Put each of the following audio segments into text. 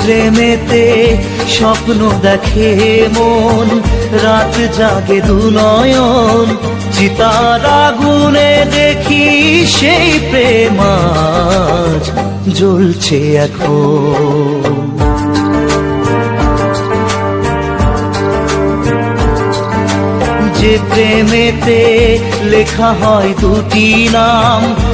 প্রেমেতে স্বপ্ন দেখে মন, রাত জাগে দু নয়ন চিতার আগুনে দেখি সেই প্রেমাজ জ্বলছে এখন। যে প্রেমেতে লেখা হয় দুটি নাম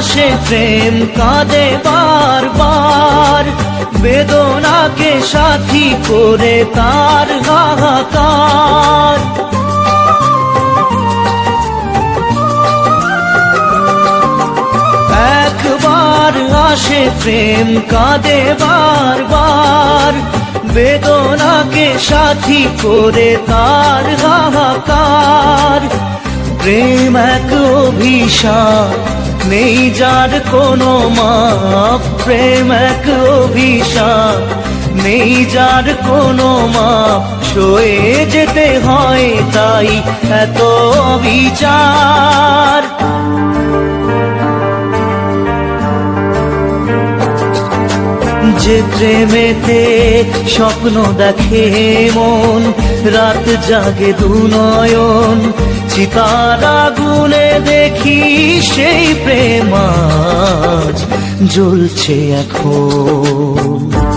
আসে প্রেম কাঁদে বারবার বেদনাকে সাথী করে তার হাহাকার। একবার আসে প্রেম কাঁদে বারবার বেদনাকে সাথী করে তার হাহাকার। প্রেম এক অভিশাপ। নেই যার কোনো মাপ, প্রেম এক অভিশাপ। নেই যার কোনো মাপ, সয়ে যেতে হয় তাই এত বিচার যে প্রেমেতে স্বপ্ন দেখে মন, রাত জাগে দু নয়ন। চিতার আগুনে দেখি সেই প্রেমাজ জ্বলছে এখন।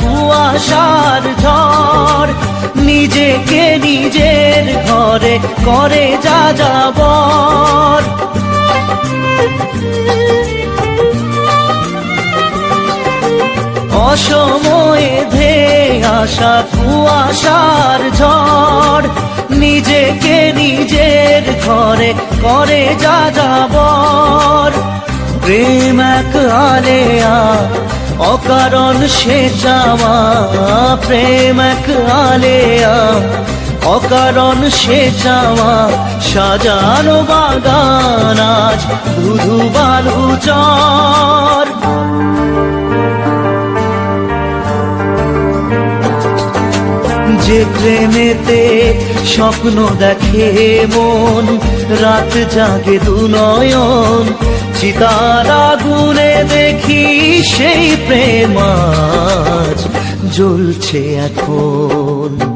কুয়াশার ঝড়। নিজেকে নিজের ঘরে করে যা যাবর অসময়ে ধে আসা কুয়াশার ঝড়। নিজেকে নিজের ঘরে করে যা যাবর প্রেম এক আলেয়া অকারণ সে চাওয়া, প্রেম এক আলেয়া। অকারণ সে চাওয়া, সাজানো বাগান আজ ধুধু বালু চর যে প্রেমেতে স্বপ্ন দেখে মন, রাত জাগে দু নয়ন। চিতার আগুনে দেখি সেই প্রেমাজ জ্বলছে এখন।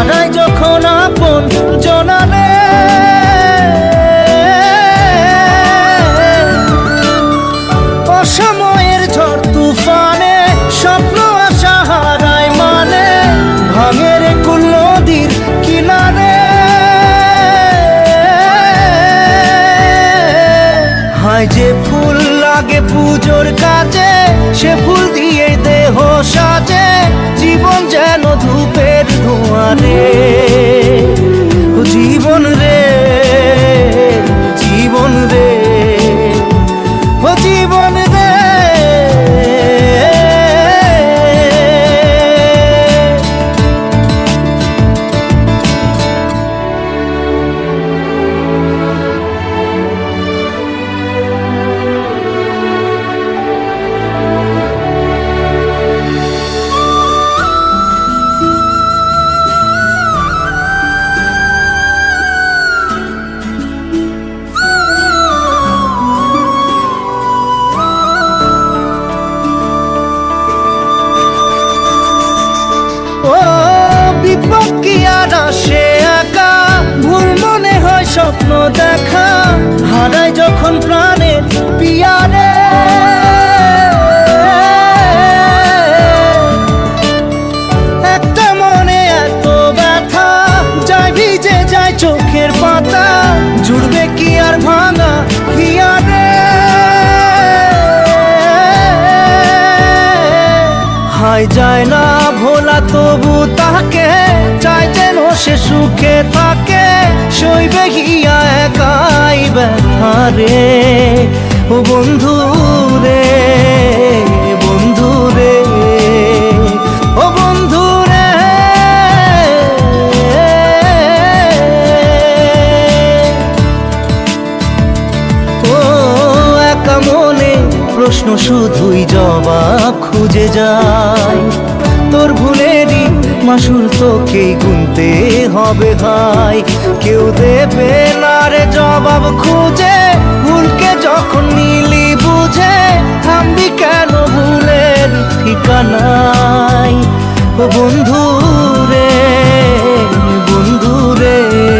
হারায় যখন ভোলা তবু তাকে, চাই যেন সে সুখে থাকে, সইবে গিয়া একাই ব্যথারে ও বন্ধু রে বন্ধু রে, ও বন্ধু রে। ও একা মনে প্রশ্ন শুধুই জবাব খুঁজে যায় তোর ভুলেরই মাসুল তোকেই গুনতে হবে ভাই। কেউ দেবে না রে জবাব খুঁজে। ভুলকে যখন নিলি বুঝে, থামবি কেন ভুলের ঠিকানায়? বন্ধু রে বন্ধু রে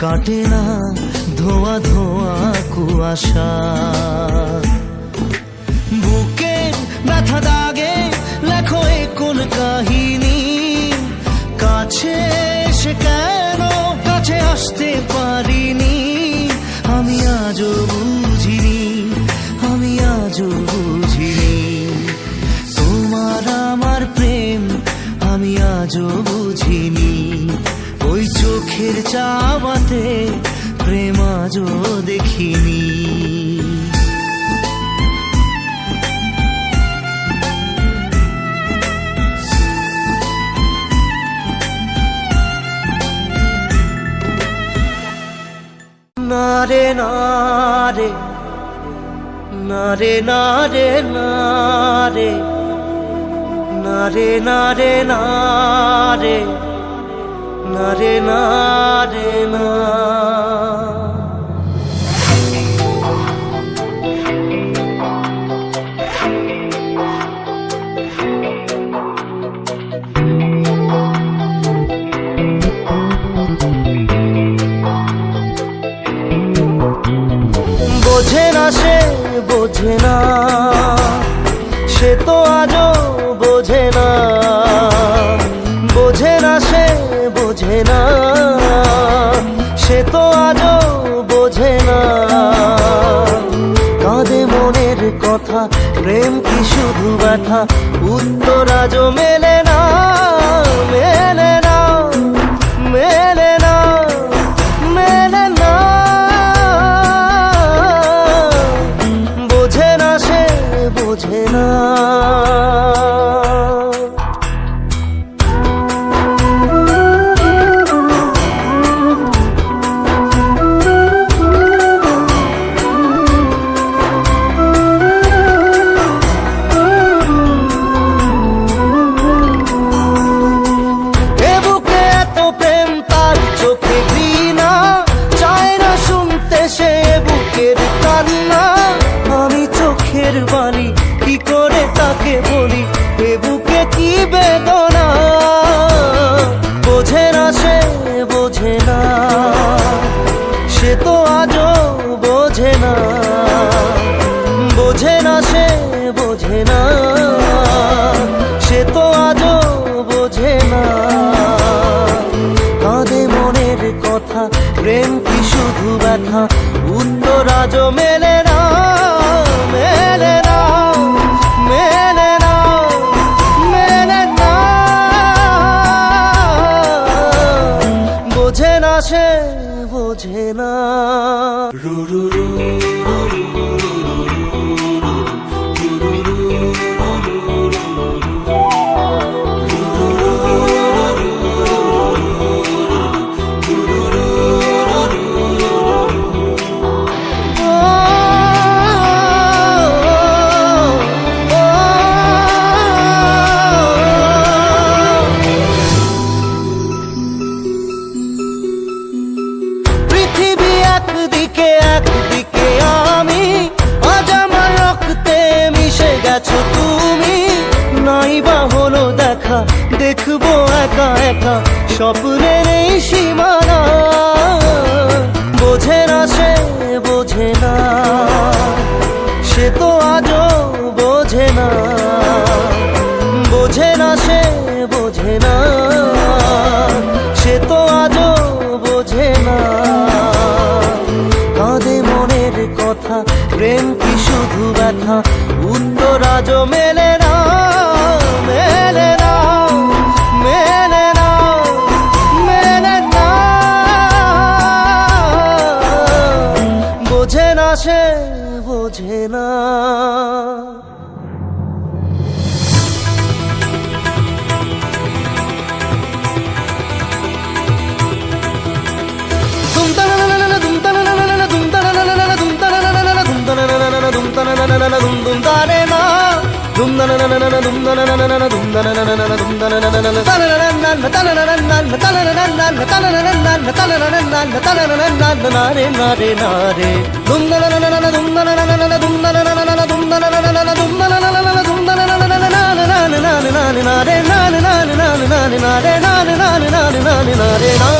কাটে না ধোয়া ধোয়া কুয়াশা। বুকে ব্যথা দাগে, লেখো কোন কাহিনী। কাছে এসে কেন কাছে আসতে পারিনি? আমি আজও বুঝিনি, আমি আজও বুঝিনি। তোমার আমার প্রেম, আমি আজও চোখের চাওয়াতে প্রেম আজও দেখিনি। না রে না রে না রে না রে। না রে না রে না। রে না রে না রে না রে না বোঝে না সে, বোঝে না। সে তো আজও বোঝে না। কি শুধু ব্যথা? উত্তরাজ মেলে কথা প্রেম কি শুধু ব্যথা? উত্তর আজও মেলে നാരെ നാരെ നാരെ നാരെ നാരെ നാരെ നാരെ നാരെ നാരെ നാരെ നാരെ നാരെ നാരെ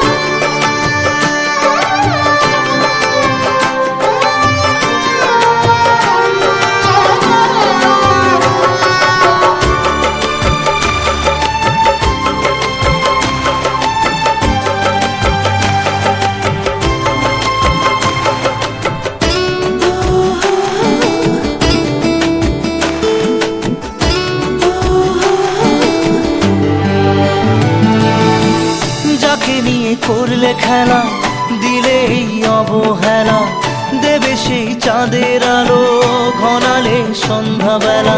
করলে খেলা দিলে অবহেলা। দেবে সেই চাঁদের আলো ঘনালে সন্ধ্যাবেলা।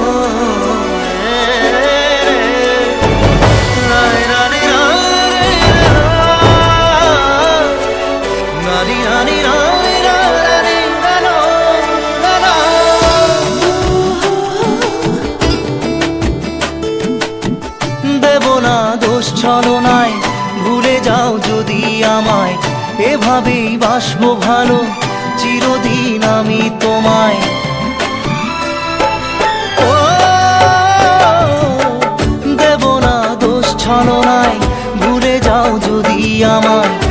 ছলনায় ভুলে যাও যদি আমায়। এভাবেই বাসবো ভালো, চিরদিন আমি তোমায়। দেব না দোষ ছলনায়, ভুলে যাও যদি আমায়।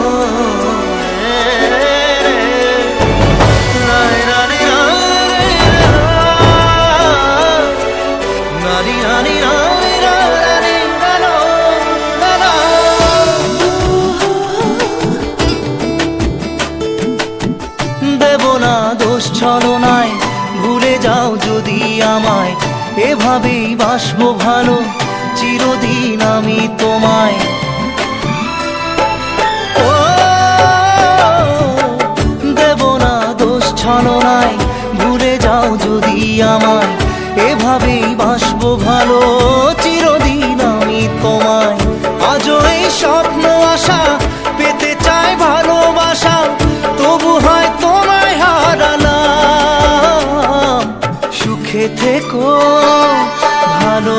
এভাবেই বাসবো ভালো চিরদিন আমি তোমায় দেব না দোষ ছলনায় ভুলে যাও যদি আমায়।